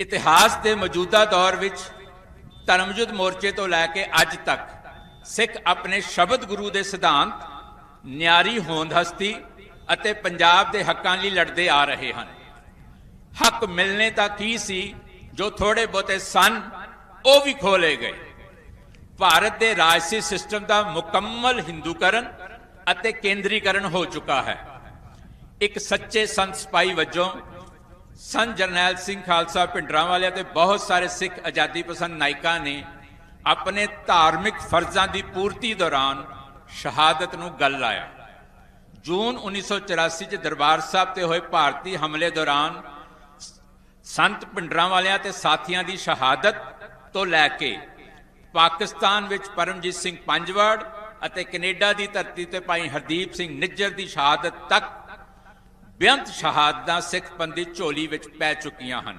ਇਤਿਹਾਸ ਦੇ ਮੌਜੂਦਾ ਦੌਰ ਵਿੱਚ ਧਰਮਯੁੱਧ ਮੋਰਚੇ ਤੋਂ ਲੈ ਕੇ ਅੱਜ ਤੱਕ ਸਿੱਖ ਆਪਣੇ ਸ਼ਬਦ ਗੁਰੂ ਦੇ ਸਿਧਾਂਤ, ਨਿਆਰੀ ਹੋਂਦ ਹਸਤੀ ਅਤੇ ਪੰਜਾਬ ਦੇ ਹੱਕਾਂ ਲਈ ਲੜਦੇ ਆ ਰਹੇ ਹਨ। ਹੱਕ ਮਿਲਨੇ ਤਾਂ ਕੀ ਸੀ, ਜੋ ਥੋੜੇ ਬਹੁਤੇ ਸਨ, ਉਹ ਵੀ ਖੋਲੇ ਗਏ। ਭਾਰਤ ਦੇ ਰਾਜਸੀ ਸਿਸਟਮ ਦਾ ਮੁਕੰਮਲ ਹਿੰਦੂਕਰਨ ਅਤੇ ਕੇਂਦਰੀਕਰਨ ਹੋ ਚੁੱਕਾ ਹੈ। ਇੱਕ ਸੱਚੇ ਸੰਤ ਸਿਪਾਹੀ ਵਜੋਂ ਸੰਤ ਜਰਨੈਲ ਸਿੰਘ ਖਾਲਸਾ ਪਿੰਡਰਾਂਵਾਲੇ ਅਤੇ ਬਹੁਤ ਸਾਰੇ ਸਿੱਖ ਆਜ਼ਾਦੀ ਪਸੰਦ ਨਾਇਕਾਂ ਨੇ ਆਪਣੇ ਧਾਰਮਿਕ ਫਰਜ਼ਾਂ ਦੀ ਪੂਰਤੀ ਦੌਰਾਨ ਸ਼ਹਾਦਤ ਨੂੰ ਗੱਲ ਲਾਇਆ। ਜੂਨ 1984 ਚ ਦਰਬਾਰ ਸਾਹਿਬ ਤੇ ਹੋਏ ਭਾਰਤੀ ਹਮਲੇ ਦੌਰਾਨ ਸੰਤ ਪਿੰਡਰਾਂਵਾਲਿਆਂ ਤੇ ਸਾਥੀਆਂ ਦੀ ਸ਼ਹਾਦਤ ਤੋਂ ਲੈ ਕੇ ਪਾਕਿਸਤਾਨ ਵਿੱਚ ਪਰਮਜੀਤ ਸਿੰਘ ਪੰਜਵੜ ਅਤੇ ਕੈਨੇਡਾ ਦੀ ਧਰਤੀ ਤੇ ਭਾਈ ਹਰਦੀਪ ਸਿੰਘ ਨਿੱਜਰ ਦੀ ਸ਼ਹਾਦਤ ਤੱਕ ਬੇਅੰਤ ਸ਼ਹਾਦਤਾਂ ਸਿੱਖ ਪੰਥ ਦੀ ਝੋਲੀ ਵਿੱਚ ਪੈ ਚੁੱਕੀਆਂ ਹਨ।